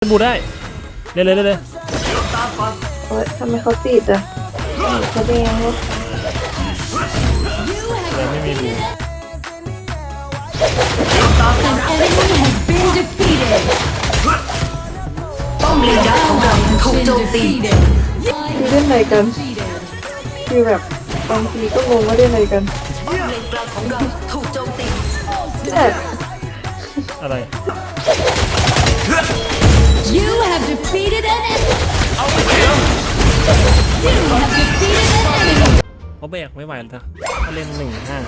เล่นบูได้เล่นเลยเล่นเลยโอ๊ยทำไมเขาติดอะเขาแดงเลยแต่ไม่มีบู An enemy has been defeated. ป้อมเลนดักของเราถูก Been โจมตี defeated. คือเล่นอะไรกัน Defeated. คือแบบบางทีก็งงว่าเล่นอะไรกันป้อมเลนกลางของเราถูกโจมตี แต่อะไร You have defeated an enemy. You have defeated an enemy. เขาแบกไม่ไหวแล้วนะเขาเล่นหนึ่งห้า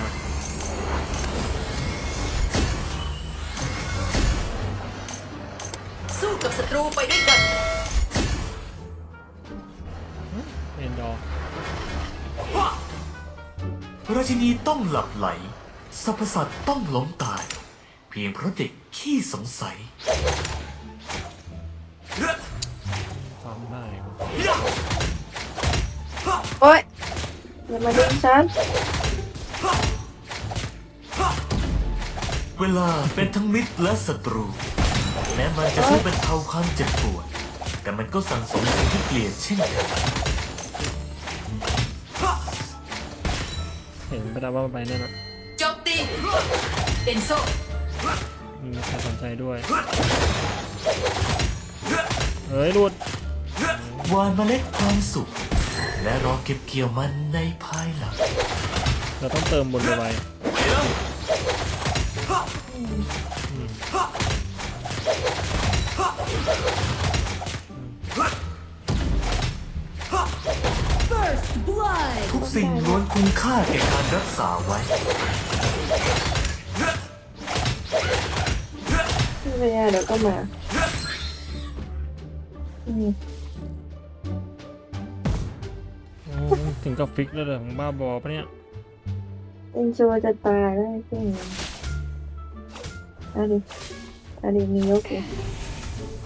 สู้กับศัตรูไปด้วยกัน เล่นดอราชินีต้องหลับไหลสรรพสัตว์ต้องล้มตาย เพียงเพราะเด็กขี้สงสัย โอ๊ยอย่ามาดึงฉันเวลาเป็นทั้งมิตรและศัตรู แม้มันจะช่วยบรรเทาความเจ็บปวด แต่มันก็สั่งสมสิ่งที่เกลียดเช่นกันเห็นไปแล้วว่ามันไปนั่นน่ะโจมตีเอ็นโซมีใครสนใจด้วย เฮ้ยหลุด วานเมล็ดความสุข และรอเก็บเกี่ยวมันในภายหลัง เราต้องเติมบนไวทุกสิ่งล้วนคุ้มค่าแก่การรักษาไว้ไม่เป็นไรเดี๋ยวก็มา อืม กับฟิกแล้วเหรอของบ้าบอปะเนี่ยเอ็นโจจะตายได้ใช่ไหมเอาดิเอาดิมียกอยู่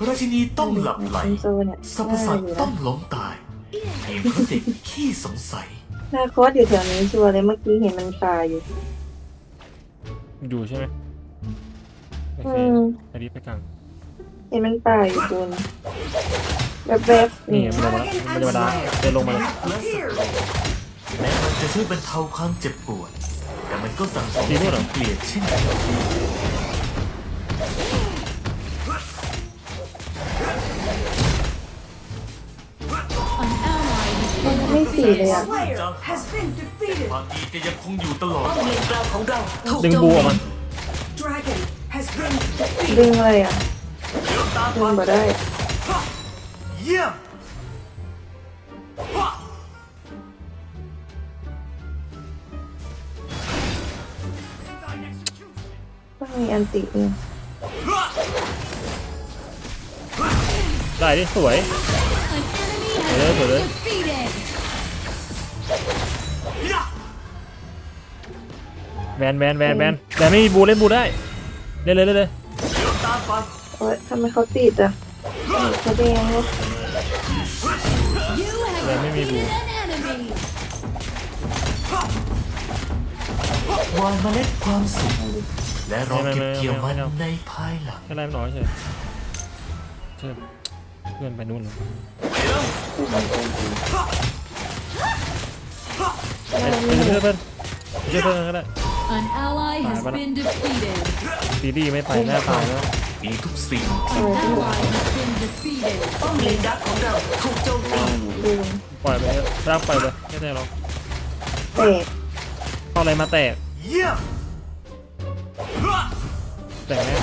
ราชินีต้องหลับไหลเอ็นโจเนี่ยสรรพสัตว์ต้องล้มตายเพียงเพราะเด็กขี้สงสัยหน้าคอสอยู่แถวนี้ชัวร์เลยเมื่อกี้เห็นมันตายอยู่ อยู่ใช่ไหมโอเคอืมอันนี้ไปกลางเห็นมันตายอยู่บนแบบๆนี่นี่มันลงมาแล้วมันจะมาดาเดินลงมาแล้ว และศัตรูแม้มันจะช่วยบรรเทาความเจ็บปวด แต่มันก็สั่งสมดีสิ่งด้วยเหรอที่เกลียดเช่นกัน An ally has been ไม่สีเลยอะความดีจะยังคงอยู่ตลอด ป้อมเลนกลางของเราถูกดึงโจมบูออกตีมาดึงอะไรอะ ดึงมาได้ เยี่ยม มีอันติเนี่ยได้ดิสวย an enemy has Hello, been hello. defeated. แวนแวนแวนแวนแต่ไม่มีบูเล่นบูได้ เล่นเลยเล่นเลยโอ๊ยทำไมเขาติดอะเขาแดงเลย You have Let me defeated move. an enemy. วานเมล็ดความสุข และรอเก็บเกี่ยวมันในภายหลังแค่ไล่มันออกเฉยเชื่อเพื่อนไปนู่นเลยไปเพื่อนเพื่อนเชื่อนเพื่อนก็ได้ An ally has been defeated. ซีดีไม่ไปหน้าตายแล้วมีทุกสิ่ง An ally has been defeated. ป้อมเลนดักของเราถูกโจมตีปล่อยไปร่างไปเลยไม่ได้หรอกเตะเข้าอะไรมาแตกเยี่ยม แตกแน่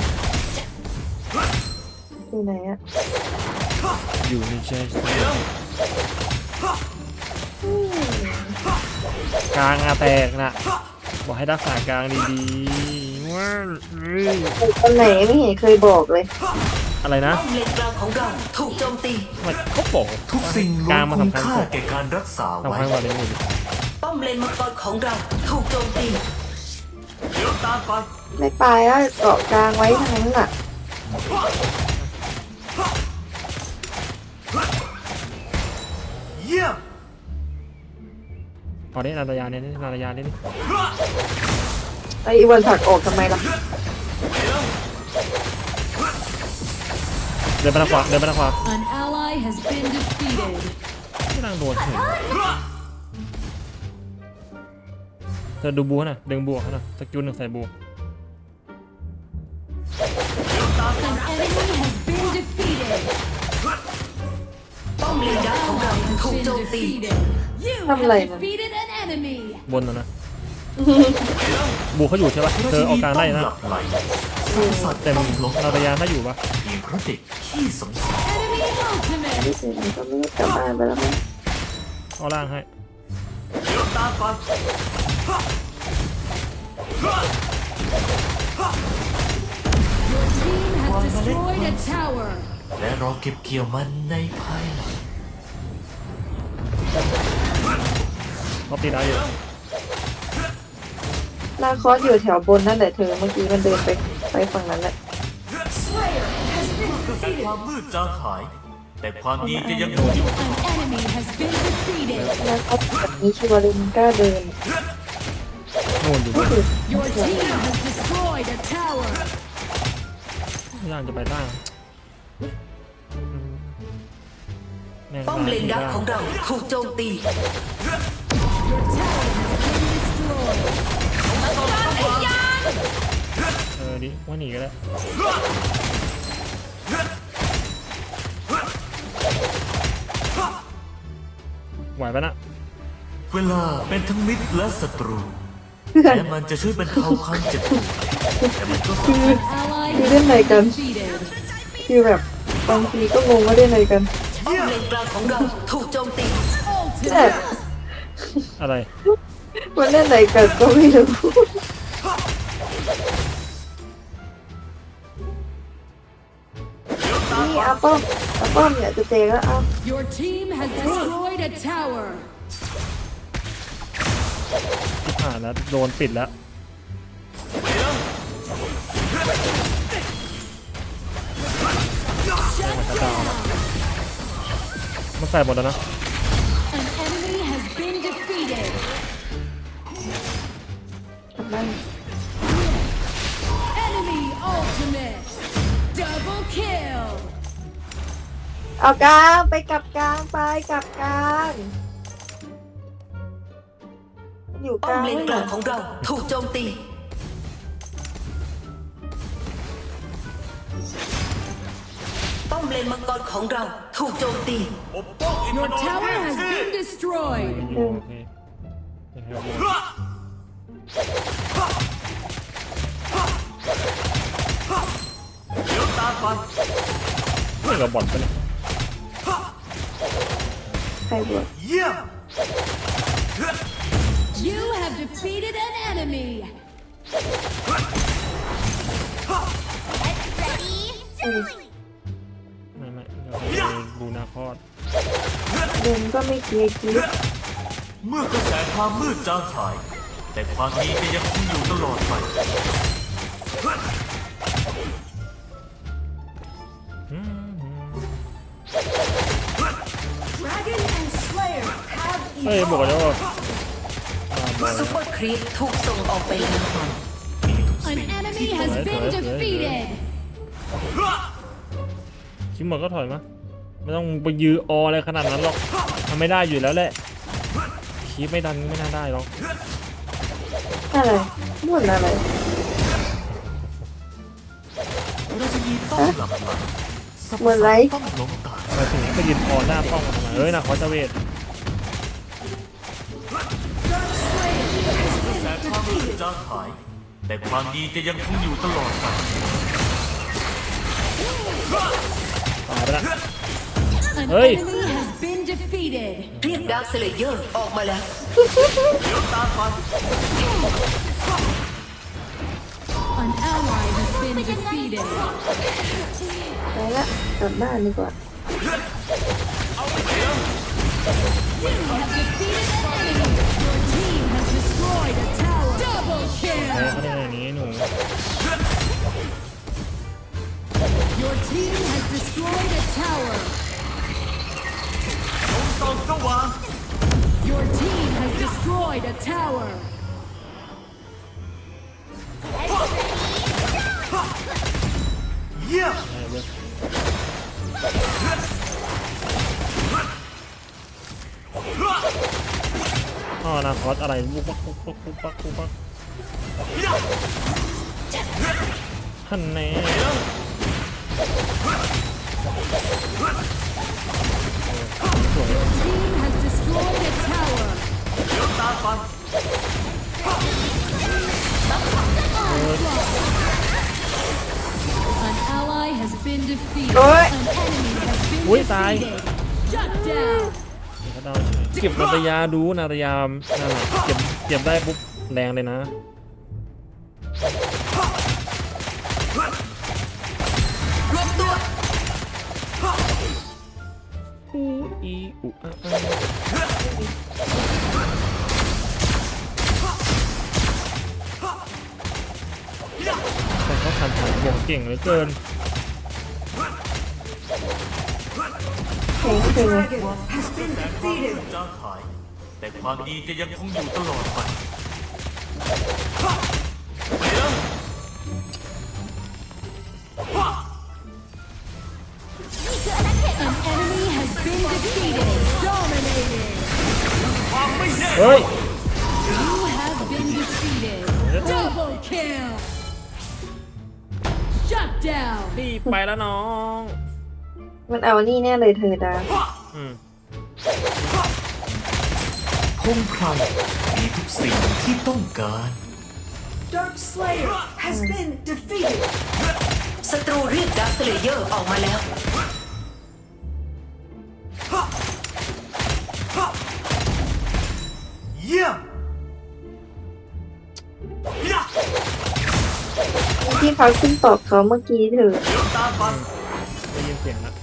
อยู่ไหนอะอยู่ในใจกลางอาแตกนะบอกให้รักษากลางดีๆว้าวตอนไหนไม่เห็นเคยบอกเลย อะไรนะป้อมเลนกลางของเราถูกโจมตี มันเขาบอกทุกสิ่งล้กวลางนมันคุ้มสำคัญค่ากว่าแก่การรักษาสำไว้ คัญกว่าเลยหมด ป้อมเลนมังกรของเราถูกโจมตีเดี๋ยว ตามไปไม่ไปอะเกาะกลางไว้ทั้งนั้นอะเยี่ยมพอได้นารายาเนี่ยนี่นารายาเนี่ยนี่ไออีวันผลักออกทำไมล่ะเดินไปทางขวาเดินไปทางขวา An ally has been defeated. ไม่นั่งโดนเฉยเธอดูบูให้หน่อยดึงบูให้หน่อยสกิลหนึ่งใส่บู An enemy has been defeated. ป้อมเลนดาของเรา Has ถูก been โจมตี defeated. You have Làm lầy mà. defeated an enemy. บนนะนะบูเขาอยู่ใช่ปะเธอเอากลางได้นะหลับไหลสัตว์สัตว์เต็มต้องหลงนาตยาถ้าอยู่ปะเพียงเพราะเด็กขี้สงสาร Enemy ultimate. ที่สิมันก็ไม่ได้กลับบ้านไปแล้วมั้งเอาล่างให้เดี๋ยว ตามไป Your team has destroyed a tower. และรอเก็บเกี่ยวมันในภายหลังเขาตีได้อยู่ลาคอสอยู่แถวบนนั่นแหละเธอเมื่อกี้มันเดินไปไปฝั่งนั้นแหละแต่ความมืดจางหาย แต่ความดีจะยังอยู่ An enemy has been defeated. ลาคอสแบบนี้ชัวร์เลยมันกล้าเดินนู่นอยู่บน Your team has destroyed a tower. ล่างจะไปล่างแม่งป้อมเลนดาของเราถูกโจมตี Your tower has been destroyed. เออดิว่าหนีก็ได้ ไหวปะนะเวลาเป็นทั้งมิตรและศัตรูเพื่อนและมันจะช่วยบรรเทาความเจ็บปวดแต่มันก็สาคือมารถ Ally คือ has เล่นอะไรกัน been defeated. คือแบบบางทีก็งงว่าเล่นอะไรกันป้อมเลนกลางของเราถูกโจมตีแต่ Ultimate. อะไรมันเล่นอะไรกันก็ไม่รู้นี่อาป้อมอาป้อมเนี่ยจะเจแล้วเอา Your team has destroyed a tower. ที่ผ่านแล้วโดนปิดแล้วมันจะดาวแล้วมันใส่หมดแล้วนะ An enemy has been defeated. กลั เอากลางไปกลับกลางไปกลับกลางอยู่กป้อมลางเลนไม่กเหรลาองของเราถูกโจมตี ป้อมเลนมังกรของเราถูกโจมตี Your tower has been destroyed. มันอยู่โอเคเห็นไหมครับนี่กับบอทปะเนี่ย ใครบวชเยี่ยม You have defeated an enemy. ไม่ไม่เดี๋ยวไปดูนาคอดเดินก็ไม่เกียร์คิดเมื่อกระแสความมืดจางหาย แต่ความดีจะยังคงอยู่ตลอดไปอืม Dragon and Slayer have เฮ้ยบอกแล้วว่ามาบอลซุปเปอร์ครีปถูกส่งออกไปแล้ว An enemy has been defeated. คิมหมดก็ถอยมาไม่ต้องไปยือออะไรขนาดนั้นหรอกทำไม่ได้อยู่แล้วแหละคีบไม่ดันไม่น่าได้หรอกอะไรบ่นอะไรราชินีต้องหลับไหลสรรพเหมือนไรสัตว์ต้องหลงตายหมายถึงไปยืนออหน้าป้องกันทำไมเฮ้ยนาคอสจะเวท จางหาย แต่ความดีจะยังคงอยู่ตลอดไปตายไปละ An Hey. enemy has been defeated. เรียกดาร์คเลเยอร์ออกมาแล้ว An ally has been defeated. ไปละกลับบ้านดีกว่า You have defeated an enemy. Your team has destroyed a tower. Double แพ้ kill. เขาได้อย่างนี้หนู Your team has destroyed a tower. ส่องสว่าง Your team has destroyed a tower. เยี่ยมได้เว้ยอ๋อนาคอสอะไรปุ๊บปักปุ๊บปักปุ๊บปักปุ๊บปัก ท่านแน่สวย Team has destroyed a tower. ตาฟัน An ally has been defeated. Ôi. An enemy has been Ui, tài. defeated. Shut down. เขาดาวเฉยเก็บนาตยาดูนาตยามนั่นแหละเก็บเก็บได้ปุ๊บแรงเลยนะ รวมตัวอูอีอูอาอาแต่เขาทันหันห่วงเก่งเหลือเกินแข็งจริงเลยจางหาย แต่ความดีจะยังคงอยู่ตลอดไปไป An enemy has been defeated. Dominated. เฮ้ย You have been defeated. Double kill. Shut down. รีบไปแล้วน้อง มันเอานี่แน่เลยเธอดาอืมพงไพรมีทุกสิ่งที่ต้องการ Dark Slayer has been defeated ศัตรูเรียกดาร์คสเลเยอร์ออกมาแล้ว เยี่ยมที่เขาขึ้นตอบเขาเมื่อกี้เถอะเดี๋ยวตาฟันได้ยินเสียงแล้ว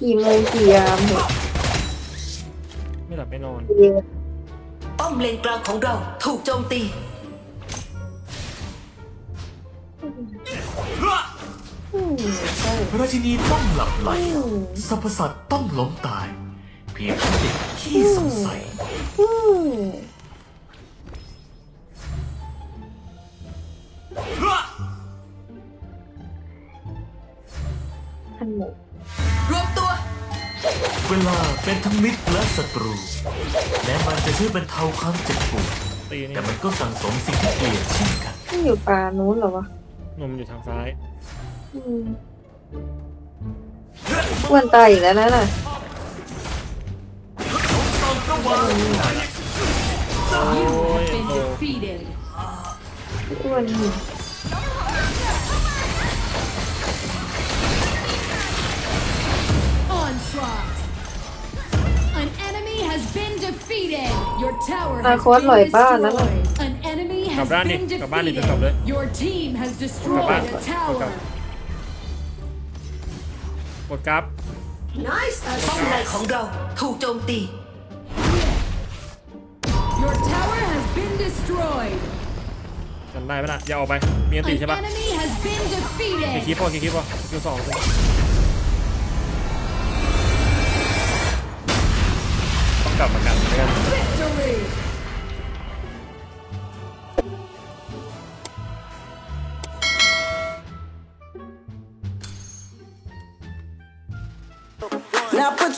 กี่โมงกี่ยามเหรอไม่หลับไม่นอนเย็นป้อมเลนกลางของเราถูกโจมตี อืมใช่ราชินีต้องหลับไหลอืมสรรพสัตว์ต้องล้มตาย เพียงเพราะเด็กขี้สงสัยอืมขนมรวมตัว เวลาเป็นทั้งมิตรและศัตรู แม้มันจะช่วยบรรเทาความเจ็บปวดตีนี่แต่มันก็สั่งสมสิ่งที่เกลียดเช่นกันนี่อยู่ป่านู้นเหรอวะนมอยู่ทางซ้ายอืมอ้ วนตายอีกแล้วนะน่ะโอ้ย Been โอ้ defeated. อ้วนนี่ Onslaught. An enemy has been defeated. Your tower นา has คอส been หลอยบ้านแล้วน่ะ destroyed. An enemy กลับ has บ้านดิ been กลับบ้านดิจะกลับเลย defeated. Your team has กลับบ้าน destroyed a กลับ tower. กดกราฟ Nice ป้อมในของเราถูกโจมตี Your tower has been destroyed. กันได้ไหมล่ะอย่าออกไปมีอันตี An ใช่ปะ enemy has been กี่คลิป defeated. พอกี่คลิปพอคิวสองต้องกลับมากันแล้วกัน Victory.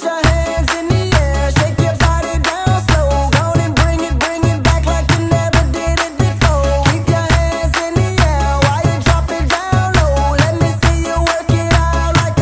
wish I had